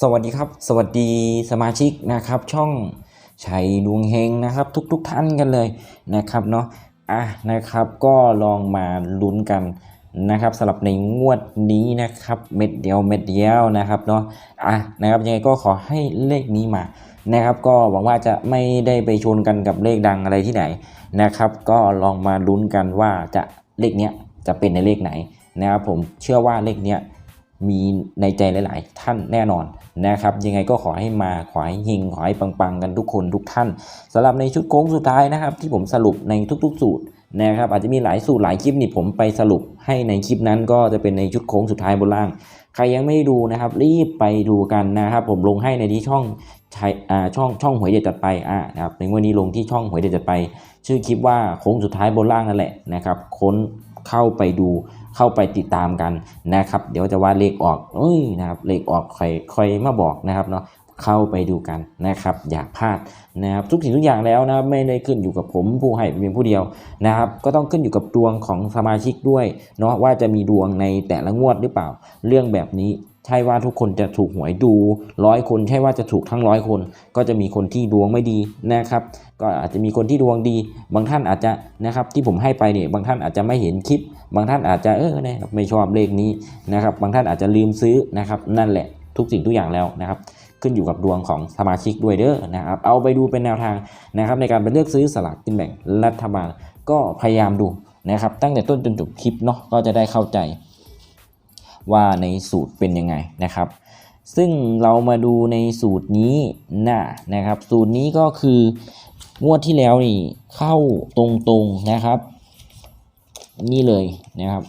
สวัสดีครับ สวัสดีสมาชิกนะครับ ช่องชัยดวงเฮงนะครับ ทุกๆทท่านกันเลยนะครับเนาะอะนะครับ ก็ลองมาลุ้นกันนะครับสำหรับในงวดนี้นะครับ เม็ดเดียวเม็ดเดียวนะครับเนาะอะนะครับยังไงก็ขอให้เลขนี้มานะครับ ก็หวังว่าจะไม่ได้ไปชนกันกับเลขดังอะไรที่ไหนนะครับ ก็ลองมาลุ้นกันว่าจะเลขเนี้ยจะเป็นในเลขไหนนะครับผมเชื่อว่าเลขเนี้ย มีในใจหลาย ๆ ท่านแน่นอนนะครับ ยังไงก็ขอให้มาขอให้เฮงขอให้ปัง ๆ กันทุกคนทุกท่านสำหรับในชุดโค้งสุดท้ายนะครับ ที่ผมสรุปในทุก ๆ สูตรนะครับอาจจะมีหลายสูตรหลายคลิปนี่ผมไปสรุปให้ในคลิปนั้นก็จะเป็นในชุดโค้งสุดท้ายบนล่าง ใครยังไม่ดูนะครับ รีบไปดูกันนะครับผมลงให้ในที่ช่องชายอ่าช่องช่องหวยเด็ดจัดไปอ่านะครับในวันนี้ลงที่ช่องหวยเด็ดจัดไป ชื่อคลิปว่าโค้งสุดท้ายบนล่างนั่นแหละนะครับค้น เข้าไปดูเข้าไปติดตามกันนะครับ เดี๋ยวจะว่าเลขออกเอ้ยนะครับเลขออกใครใครมาบอกนะครับเนาะเข้าไปดูกันนะครับ อย่าพลาดนะครับทุกสิ่งทุกอย่างแล้วนะไม่ได้ขึ้นอยู่กับผมผู้ให้เพียงผู้เดียวนะครับ ก็ต้องขึ้นอยู่กับดวงของสมาชิกด้วยเนาะว่าจะมีดวงในแต่ละงวดหรือเปล่า เรื่องแบบนี้ ใช่ว่าทุกคนจะถูกหวยดูร้อยคนใช่ว่าจะถูกทั้งร้อยคน ก็จะมีคนที่ดวงไม่ดีนะครับ ก็อาจจะมีคนที่ดวงดี บางท่านอาจจะนะครับที่ผมให้ไปเนี่ยบางท่านอาจจะไม่เห็นคลิป บางท่านอาจจะเออเนี่ยไม่ชอบเลขนี้นะครับ บางท่านอาจจะลืมซื้อนะครับ นั่นแหละทุกสิ่งทุกอย่างแล้วนะครับ ขึ้นอยู่กับดวงของสมาชิกด้วยเด้อนะครับ เอาไปดูเป็นแนวทางนะครับ ในการไปเลือกซื้อสลากกินแบ่งรัฐบาลก็พยายามดูนะครับ ตั้งแต่ต้นจนจบคลิปเนาะก็จะได้เข้าใจ ว่าในสูตรเป็นยังไงนะครับ ซึ่งเรามาดูในสูตรนี้นะนะครับ สูตรนี้ก็คืองวดที่แล้วนี่เข้าตรงๆนะครับ นี่เลยนะครับ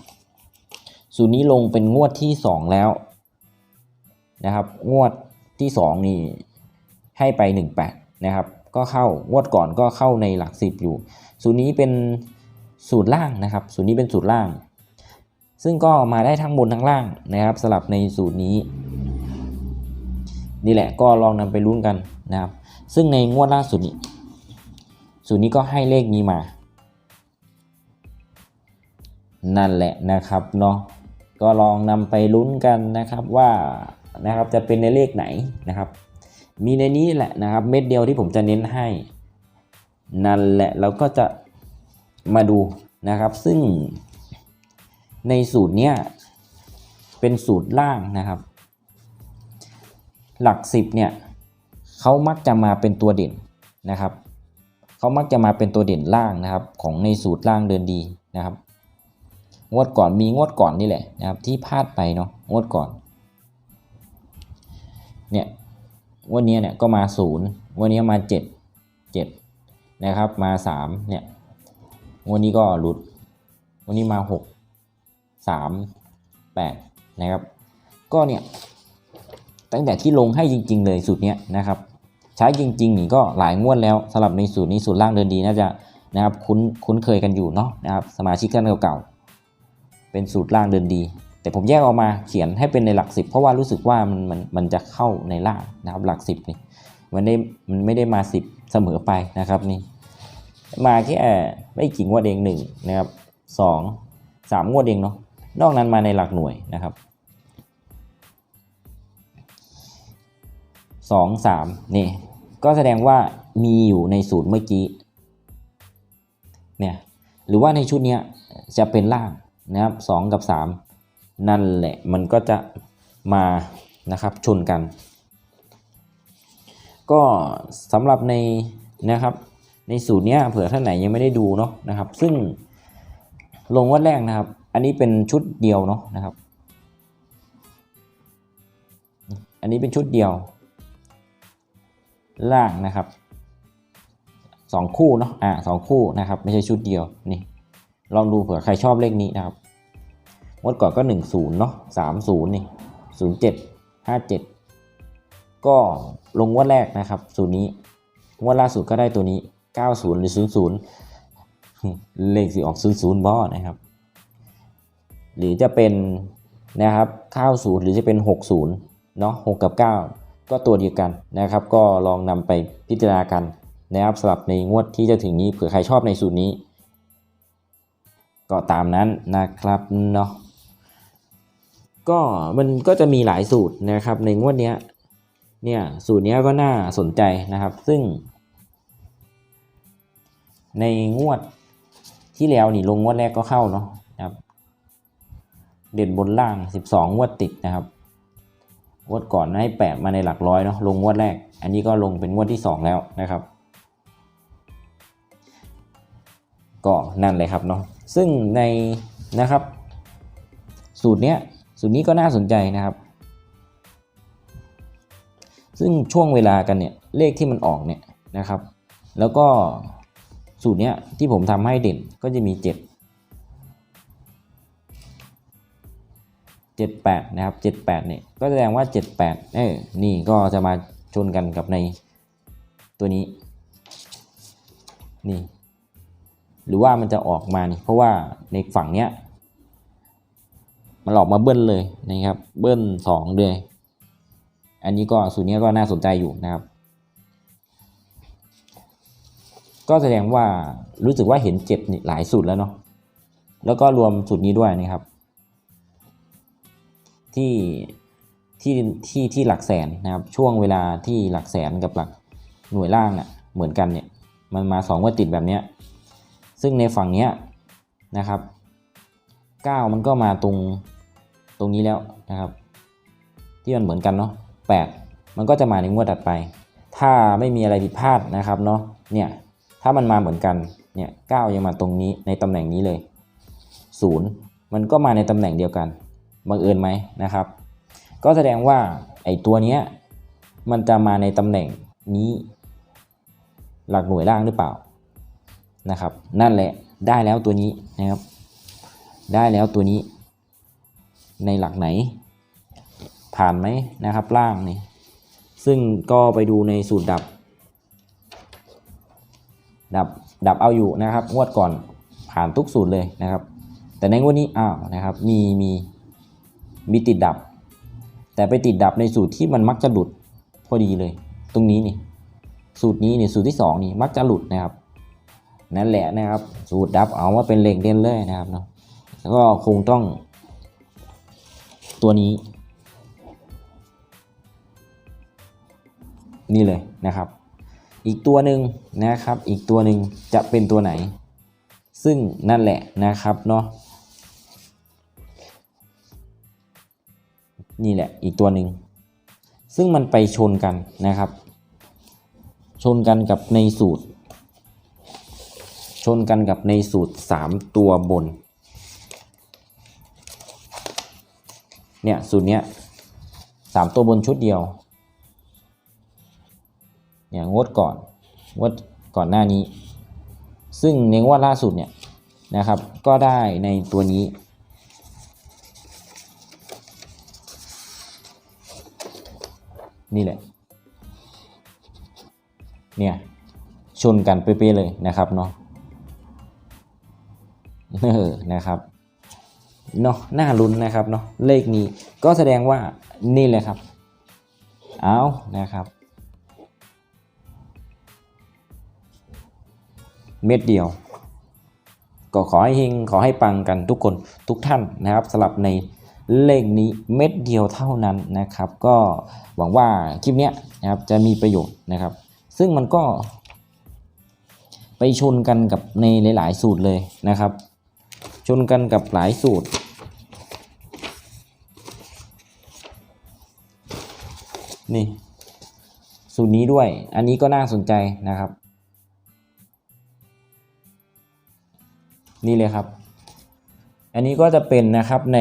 สูตรนี้ลงเป็นงวดที่สองแล้วนะครับ งวดที่สองนี่ให้ไปหนึ่งแปดนะครับ ก็เข้างวดก่อนก็เข้าในหลักสิบอยู่ สูตรนี้เป็นสูตรล่างนะครับ สูตรนี้เป็นสูตรล่าง ซึ่งก็มาได้ทั้งบนทั้งล่างนะครับสลับในสูตรนี้นี่แหละก็ลองนำไปลุ้นกันนะครับ ซึ่งในงวดล่าสุดนี้สูตรนี้ก็ให้เลขนี้มา นั่นแหละนะครับเนาะก็ลองนำไปลุ้นกันนะครับว่านะครับจะเป็นในเลขไหนนะครับ มีในนี้แหละนะครับเม็ดเดียวที่ผมจะเน้นให้ นั่นแหละเราก็จะมาดูนะครับ ซึ่ง ในสูตรเนี้ยเป็นสูตรล่างนะครับ หลักสิบเนี่ยเขามักจะมาเป็นตัวเด่นนะครับเขามักจะมาเป็นตัวเด่นล่างนะครับ ของในสูตรล่างเดินดีนะครับงวดก่อนมีงวดก่อนนี่แหละนะครับ ที่พลาดไปเนาะงวดก่อนเนี่ยวันนี้เนี่ยก็มาศูนย์วันนี้มาเจ็ดเจ็ดนะครับ มาสามเนี่ยวันนี้ก็หลุด วันนี้มาหก สามแปดนะครับ ก็เนี่ย ตั้งแต่ที่ลงให้จริง ๆ เลยสูตรเนี้ยนะครับ ใช้จริงๆนี่ก็หลายงวดแล้วสำหรับในสูตรนี้สูตรล่างเดินดีน่าจะนะครับคุ้นคุ้นเคยกันอยู่เนาะนะครับสมาชิกท่านเก่าๆเป็นสูตรล่างเดินดี แต่ผมแยกออกมาเขียนให้เป็นในหลักสิบเพราะว่ารู้สึกว่ามันมันมันจะเข้าในล่างนะครับหลักสิบนี่มันได้มันไม่ได้มาสิบเสมอไปนะครับนี่มาแค่ไม่กี่งวดเองหนึ่งนะครับสองสามงวดเองเนาะ นอกนั้นมาในหลักหน่วยนะครับสองสามนี่ก็แสดงว่ามีอยู่ในสูตรเมื่อกี้เนี่ยหรือว่าในชุดนี้จะเป็นล่างนะครับสองกับสามนั่นแหละมันก็จะมานะครับชนกัน ก็สำหรับในนะครับในสูตรนี้เผื่อท่านไหนยังไม่ได้ดูเนาะนะครับ ซึ่งลงวัดแรกนะครับ อันนี้เป็นชุดเดียวเนาะนะครับ อันนี้เป็นชุดเดียว ล่างนะครับสองคู่เนาะ อ่าสองคู่นะครับ ไม่ใช่ชุดเดียวนี่ ลองดูเผื่อใครชอบเลขนี้นะครับงวดก่อนก็หนึ่งศูนย์เนาะสามศูนย์นี่ศูนย์เจ็ดห้าเจ็ดก็ลงงวดแรกนะครับสูตรนี้งวดล่าสุดก็ได้ตัวนี้เก้าศูนย์หรือศูนย์ศูนย์เลขสีออกศูนย์ศูนย์บอนะครับ หรือจะเป็นนะครับ90หรือจะเป็น 60เนาะ6กับ 9 ก็ตัวเดียวกันนะครับ ก็ลองนำไปพิจารณากันนะครับสำหรับในงวดที่จะถึงนี้เผื่อใครชอบในสูตรนี้ ก็ตามนั้นนะครับเนาะก็มันก็จะมีหลายสูตรนะครับ ในงวดเนี้ยเนี่ยสูตรเนี้ยก็น่าสนใจนะครับ ซึ่ง ในงวดที่แล้วนี่ลงงวดแรกก็เข้าเนาะนะครับ เด่นบนล่าง 12งวดติดนะครับงวดก่อนให้แปะมาในหลักร้อยเนาะลงงวดแรก อันนี้ก็ลงเป็นงวดที่ 2 แล้วนะครับ ก็นั่นเลยครับเนาะซึ่งในนะครับ สูตรเนี้ยสูตรนี้ก็น่าสนใจนะครับ ซึ่งช่วงเวลากันเนี่ยเลขที่มันออกเนี่ยนะครับ แล้วก็สูตรเนี้ยที่ผมทำให้เด่นก็จะมี 7 78 นะครับ 78 เนี่ย ก็แสดงว่า 78 เออนี่ก็จะมาชนกันกับในตัวนี้ นี่ หรือว่ามันจะออกมานี่ เพราะว่าในฝั่งเนี้ย มันออกมาเบิ้ลเลยนะครับ เบิ้ลสองเลย อันนี้ก็สูตรนี้ก็น่าสนใจอยู่นะครับ ก็แสดงว่ารู้สึกว่าเห็นเจ็ดนี่หลายสูตรแล้วเนาะ แล้วก็รวมสูตรนี้ด้วยนะครับ ที่ที่ที่ที่หลักแสนนะครับช่วงเวลาที่หลักแสนกับหลักหน่วยล่างอะเหมือนกันเนี่ยมันมาสองวันติดแบบเนี้ยซึ่งในฝั่งเนี้ยนะครับ 9 มันก็มาตรงตรงนี้แล้วนะครับ ที่มันเหมือนกันเนาะ8มันก็จะมาในงวดถัดไป ถ้าไม่มีอะไรผิดพลาดนะครับเนาะเนี่ยถ้ามันมาเหมือนกันเนี่ย9ยังมาตรงนี้ในตำแหน่งนี้เลย 0 มันก็มาในตำแหน่งเดียวกัน บังเอิญไหมนะครับ ก็แสดงว่าไอ้ตัวเนี้ยมันจะมาในตำแหน่งนี้ หลักหน่วยล่างหรือเปล่านะครับ นั่นแหละได้แล้วตัวนี้นะครับ ได้แล้วตัวนี้ ในหลักไหน ผ่านไหมนะครับ ล่างนี่ซึ่งก็ไปดูในสูตรดับ ดับดับเอาอยู่นะครับงวดก่อนผ่านทุกสูตรเลยนะครับ แต่ในงวดนี้อ้าวนะครับ มีมี มีติดดับ แต่ไปติดดับในสูตรที่มันมักจะหลุดพอดีเลย ตรงนี้นี่ สูตรนี้นี่สูตรที่สองนี่มักจะหลุดนะครับ นั่นแหละนะครับ สูตรดับเอาว่าเป็นเหล็กเด่นเลยนะครับเนาะแล้วก็คงต้อง ตัวนี้ นี่เลยนะครับ อีกตัวหนึ่งนะครับ อีกตัวหนึ่งจะเป็นตัวไหน ซึ่งนั่นแหละนะครับเนาะ นี่แหละอีกตัวหนึ่งซึ่งมันไปชนกันนะครับ ชนกันกับในสูตร ชนกันกับในสูตร 3 ตัวบน เนี่ยสูตรเนี้ยสามตัวบนชุดเดียว เนี่ยงดก่อนงดก่อนหน้านี้ ซึ่งในงวดล่าสุดเนี่ยนะครับ ก็ได้ในตัวนี้ นี่แหละ เนี่ยชนกันเป๊ะๆเลยนะครับเนาะเออนะครับเนาะน่าลุ้นนะครับเนาะเลขนี้ก็แสดงว่านี่เลยครับ เอานะครับ เม็ดเดียว ก็ขอให้เฮงขอให้ปังกันทุกคนทุกท่านนะครับสำหรับใน เลขนี้เม็ดเดียวเท่านั้นนะครับ ก็หวังว่าคลิปนี้นะครับจะมีประโยชน์นะครับ ซึ่งมันก็ ไปชนกันกับในหลาย ๆ สูตรเลยนะครับ ชนกันกับหลายสูตร นี่ สูตรนี้ด้วย อันนี้ก็น่าสนใจนะครับ นี่เลยครับอันนี้ก็จะเป็นนะครับใน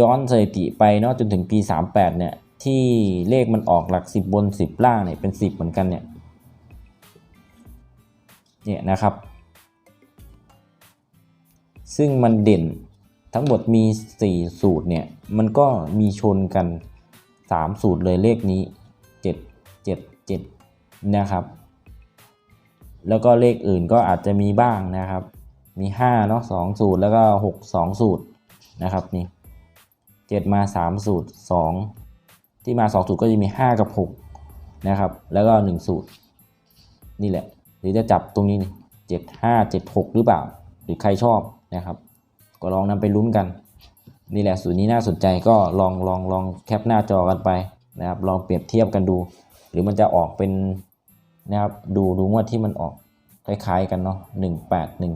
ย้อนสถิติไปเนาะจนถึงปี 38 เนี่ย ที่เลขมันออกหลัก 10 บน 10 ล่างเนี่ยเป็น 10 เหมือนกันเนี่ยเนี่ยนะครับ ซึ่งมันเด่นทั้งหมดมี 4 สูตรเนี่ย มันก็มีชนกัน 3 สูตรเลยเลขนี้ 7 7 7 นะครับ แล้วก็เลขอื่นก็อาจจะมีบ้างนะครับ มี5เนาะ2สูตรแล้วก็ 6 2 สูตรนะครับนี่ 7 มา 3 สูตร 2 ที่มา 2 สูตรก็จะมี 5 กับ 6 นะครับ แล้วก็ 1 สูตร นี่แหละ หรือจะจับตรงนี้นี่7 5 7 6 หรือเปล่า หรือใครชอบนะครับ ก็ลองนำไปลุ้นกัน นี่แหละสูตรนี้น่าสนใจก็ลองลองลองแคปหน้าจอกันไปนะครับ ลองเปรียบเทียบกันดู หรือมันจะออกเป็นนะครับ ดูดูงวดที่มันออกคล้ายๆกันเนาะ 18 10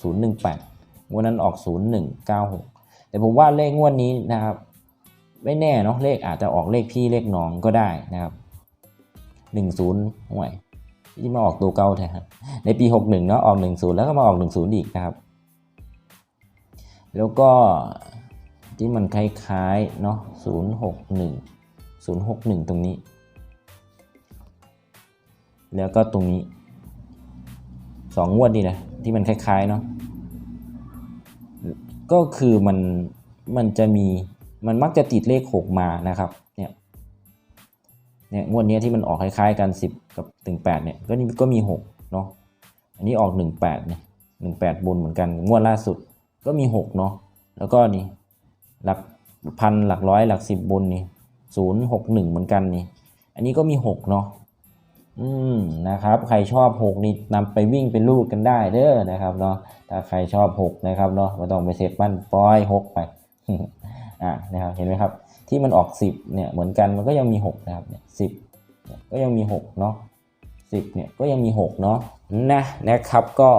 10 18 วันนั้นออก 0196 แต่ผมว่าเลขงวดนี้นะครับไม่แน่เนาะเลขอาจจะออกเลขพี่เลขน้องก็ได้นะครับหนึ่งศูนย์ห่วยที่มาออกตัวเก่าแท้ฮะในปีหกหนึ่งเนาะออกหนึ่งศูนย์แล้วก็มาออกหนึ่งศูนย์อีกนะครับ แล้วก็ที่มันคล้ายๆเนาะศูนย์หกหนึ่งศูนย์หกหนึ่งตรงนี้ แล้วก็ตรงนี้สองงวดนี่นะที่มันคล้ายๆเนาะ ก็คือมันมันจะมีมันมักจะติดเลขหกมานะครับเนี่ยเนี่ยงวดนี้ที่มันออกคล้ายๆกัน 10 กับถึง8เนี่ยก็นี่ก็มี6เนาะอันนี้ออก 18เนี่ย18 บนเหมือนกันงวดล่าสุดก็มี6เนาะแล้วก็นี่หลักพันหลักร้อยหลักสิบบนนี่ศูนย์หกหนึ่งเหมือนกันนี่ อันนี้ก็มีหกเนาะ อืมนะครับ ใครชอบหกนี่นำไปวิ่งเป็นลูกกันได้เด้อนะครับเนาะถ้าใครชอบหกนะครับเนาะไม่ต้องไปเซตบ้านปล่อยหกไปอ่านะครับเห็นไหมครับ ที่มันออกสิบเนี่ยเหมือนกันมันก็ยังมีหกนะครับเนี่ยสิบก็ยังมีหกเนาะสิบเนี่ยก็ยังมีหกเนาะนะนะครับก็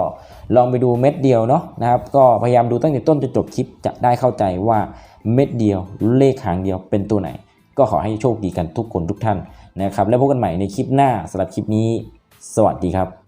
ลองไปดูเม็ดเดียวเนาะนะครับ ก็พยายามดูตั้งแต่ต้นจนจบคลิปจะได้เข้าใจว่าเม็ดเดียวเลขหางเดียวเป็นตัวไหน ก็ขอให้โชคดีกันทุกคนทุกท่าน นะครับ แล้วพบกันใหม่ในคลิปหน้าสำหรับคลิปนี้ สวัสดีครับ